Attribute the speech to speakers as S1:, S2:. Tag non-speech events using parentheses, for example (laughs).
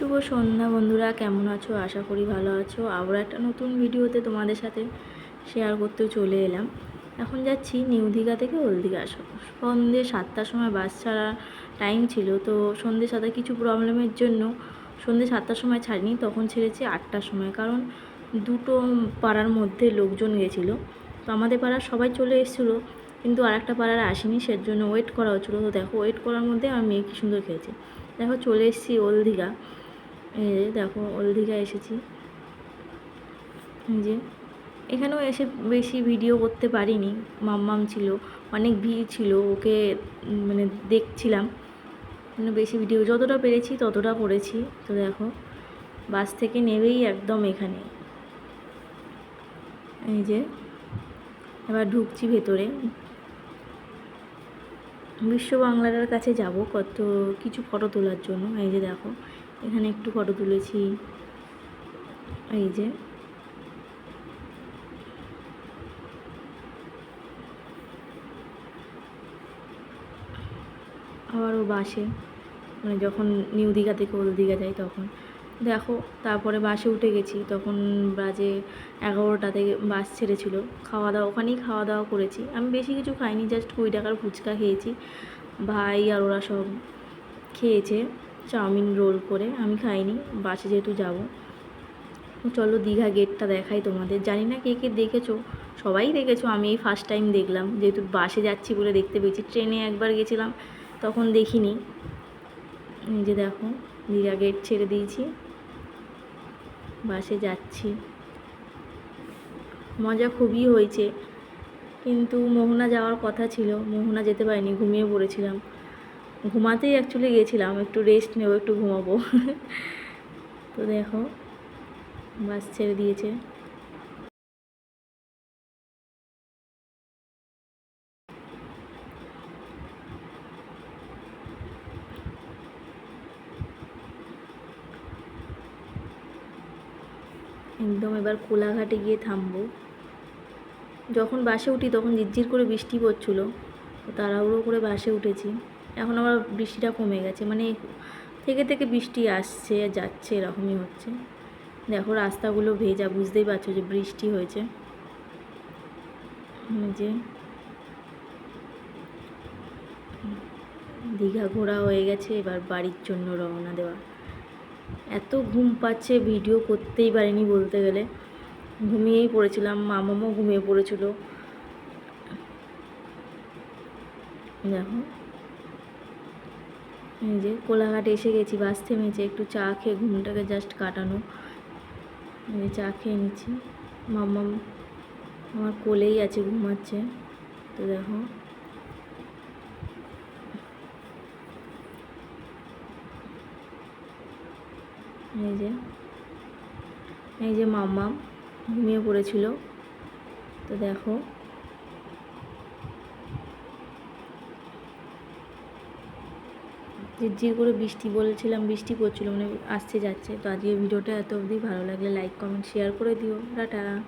S1: শুভ সন্ধ্যা বন্ধুরা, কেমন আছো? আশা করি ভালো আছো। আবার একটা নতুন ভিডিওতে তোমাদের সাথে শেয়ার করতে চলে এলাম। এখন যাচ্ছি নিউ দীঘা থেকে ওল্ড দীঘা। সন্ধ্যে সাতটার সময় বাস ছাড়া টাইম ছিল, তো সন্ধ্যে সাথে কিছু প্রবলেমের জন্য সন্ধ্যে সাতটার সময় ছাড়িনি, তখন ছেড়েছি আটটার সময়। কারণ দুটো পাড়ার মধ্যে লোকজন গেছিল। তো আমাদের পাড়ার সবাই চলে এসেছিল, কিন্তু আর একটা পাড়ার আসেনি সের জন্য ওয়েট করা হচ্ছিল। তো দেখো ওয়েট করার মধ্যে আমার মেয়ে কী সুন্দর খেয়েছে। দেখো, চলে এসেছি ওল্ড দীঘা। এই যে দেখো ওল্ড এসেছি। যে, এখানেও এসে বেশি ভিডিও করতে পারিনি। মাম্মাম ছিল, অনেক ভিড় ছিল, ওকে মানে দেখছিলাম। মানে বেশি ভিডিও যতটা পেরেছি ততটা করেছি। তো দেখো, বাস থেকে নেবেই একদম এখানে। এই যে, এবার ঢুকছি ভেতরে। বিশ্ব বাংলার কাছে যাব কত, কিছু ফটো তোলার জন্য। এই যে দেখো এখানে একটু ফটো তুলেছি। এই যে। আবারও বাসে মানে যখন নিউ দীঘা থেকে ওল্ড দীঘা যাই তখন। দেখো, তারপরে বাসে উঠে গেছি, তখন বাজে এগারোটা থেকে বাস ছেড়েছিল। খাওয়া দাওয়া ওখানেই খাওয়া দাওয়া করেছি। আমি বেশি কিছু খাইনি জাস্ট কুড়ি টাকার ফুচকা খেয়েছি। ভাই আর ওরা সব খেয়েছে। চাউমিন রোল করে, আমি খাইনি, বাসে যেহেতু যাব। চলো দীঘা গেটটা দেখাই তোমাদের। জানি না কে কে দেখেছ, সবাই দেখেছ, আমি এই ফার্স্ট টাইম দেখলাম। যেহেতু বাসে যাচ্ছি বলে দেখতে পেয়েছি, ট্রেনে একবার গেছিলাম, তখন দেখিনি। যে দেখো, দীঘা গেট ছেড়ে দিয়েছি, বাসে যাচ্ছি। মজা খুবই হয়েছে, কিন্তু মোহনা যাওয়ার কথা ছিল, মোহনা যেতে পারিনি, ঘুমিয়ে পড়েছিলাম। ঘুমাতেই অ্যাকচুয়ালি গেছিলাম, একটু রেস্ট নেব, একটু ঘুমাবো। (laughs) তো দেখো, বাস ছেড়ে দিয়েছে। একদম এবার কোলাঘাটে গিয়ে থামবো। যখন বাসে উঠি তখন ঝিরঝির করে বৃষ্টি পড়ছিলো তাড়াহুড়ো করে বাসে উঠেছি। এখন আবার বৃষ্টিটা কমে গেছে মানে থেকে থেকে বৃষ্টি আসছে যাচ্ছে, এরকমই হচ্ছে। দেখো রাস্তাগুলো ভেজা, বুঝতেই পারছ যে বৃষ্টি হয়েছে। যে দীঘা ঘোরা হয়ে গেছে, এবার বাড়ির জন্য রওনা দেওয়া। এত ঘুম পাচ্ছে, ভিডিও করতেই পারিনি বলতে গেলে। ঘুমিয়েই পড়েছিলাম, মামামও ঘুমিয়ে পড়েছিল। দেখো যে কোলাঘাটে এসে গেছি, বাস থেমেছে, একটু চা খেয়ে ঘুমটাকে জাস্ট কাটানো। চা খেয়ে নিচ্ছি। মাম্মাম আমার কোলেই আছে, ঘুমাচ্ছে। তো দেখো। এই যে এই যে মাম্মা ঘুমিয়ে পড়েছিল। তো দেখো। ঝিরঝির করে বৃষ্টি বলেছিলাম, বৃষ্টি পড়ছিল মানে আসছে যাচ্ছে। তো আজকে ভিডিওটা এত অবধি। ভালো লাগলে লাইক কমেন্ট শেয়ার করে দিও। টাটা।